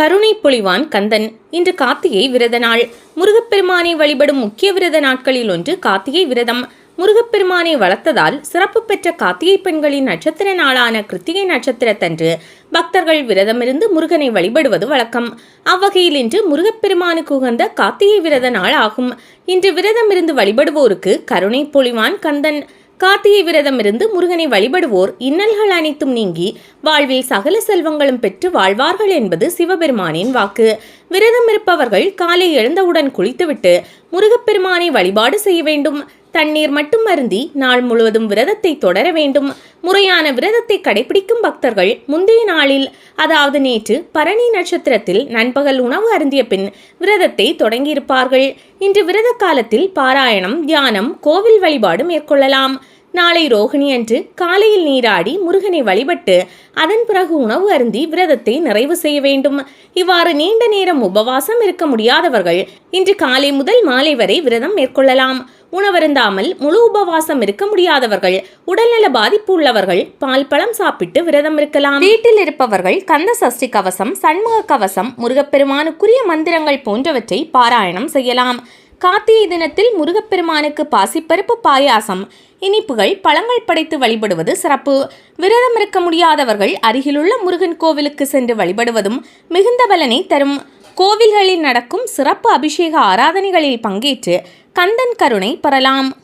கருணை பொழிவான் கந்தன். இன்று கார்த்திகை விரத நாள். முருகப்பெருமானை வழிபடும் முக்கிய விரத நாட்களில் ஒன்று கார்த்திகை விரதம். முருகப்பெருமானை வளர்த்ததால் சிறப்பு பெற்ற கார்த்திகை பெண்களின் நட்சத்திர நாளான கிருத்திகை நட்சத்திரத்தன்று பக்தர்கள் விரதமிருந்து முருகனை வழிபடுவது வழக்கம். அவ்வகையில் இன்று முருகப்பெருமானுக்கு உகந்த கார்த்திகை விரத நாள் ஆகும். இன்று விரதமிருந்து வழிபடுவோருக்கு கருணை பொழிவான் கந்தன். கார்த்திகை விரதமிருந்து முருகனை வழிபடுவோர் இன்னல்கள் அனைத்தும் நீங்கி வாழ்வில் சகல செல்வங்களும் பெற்று வாழ்வார்கள் என்பது சிவபெருமானின் வாக்கு. விரதம் இருப்பவர்கள் காலை எழுந்தவுடன் குளித்துவிட்டு முருகப்பெருமானை வழிபாடு செய்ய வேண்டும். தண்ணீர் மட்டும் அருந்தி நாள் முழுவதும் விரதத்தை தொடர வேண்டும். முறையான விரதத்தை கடைபிடிக்கும் பக்தர்கள் முந்தைய நாளில் அதாவது நேற்று பரணி நட்சத்திரத்தில் நண்பகல் உணவு அருந்திய பின் விரதத்தை தொடங்கியிருப்பார்கள். இன்று விரத காலத்தில் பாராயணம் தியானம் கோவில் வழிபாடு மேற்கொள்ளலாம். நாளை ரோகிணி அன்று காலையில் நீராடி முருகனை வழிபட்டு அதன் பிறகு உணவு அருந்தி விரதத்தை நிறைவு செய்ய வேண்டும். இவ்வாறு நீண்ட நேரம் உபவாசம் இருக்க முடியாதவர்கள் இன்று காலை முதல் மாலை வரை விரதம் மேற்கொள்ளலாம். உணவருந்தாமல் முழு உபவாசம் இருக்க முடியாதவர்கள் உடல்நல பாதிப்பு உள்ளவர்கள் பால் பழம் சாப்பிட்டு விரதம் இருக்கலாம். வீட்டில் இருப்பவர்கள் கந்த சஷ்டி கவசம் சண்முக கவசம் முருகப்பெருமானுக்குரிய மந்திரங்கள் போன்றவற்றை பாராயணம் செய்யலாம். கார்த்திகை தினத்தில் முருகப்பெருமானுக்கு பாசிப்பருப்பு பாயாசம். இனிப்புகள் பழங்கள் படைத்து வழிபடுவது சிறப்பு. விரதம் இருக்க முடியாதவர்கள் அருகிலுள்ள முருகன் கோவிலுக்கு சென்று வழிபடுவதும் மிகுந்த பலனை தரும். கோவில்களில் நடக்கும் சிறப்பு அபிஷேக ஆராதனைகளில் பங்கேற்று கந்தன் கருணை பெறலாம்.